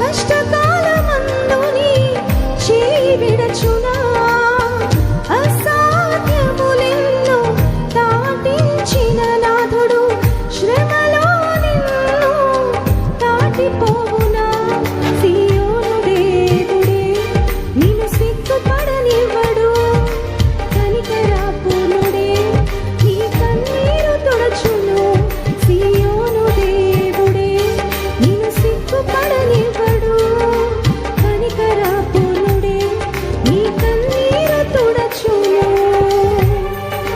కష్టకాలమందుని చేయి విడచు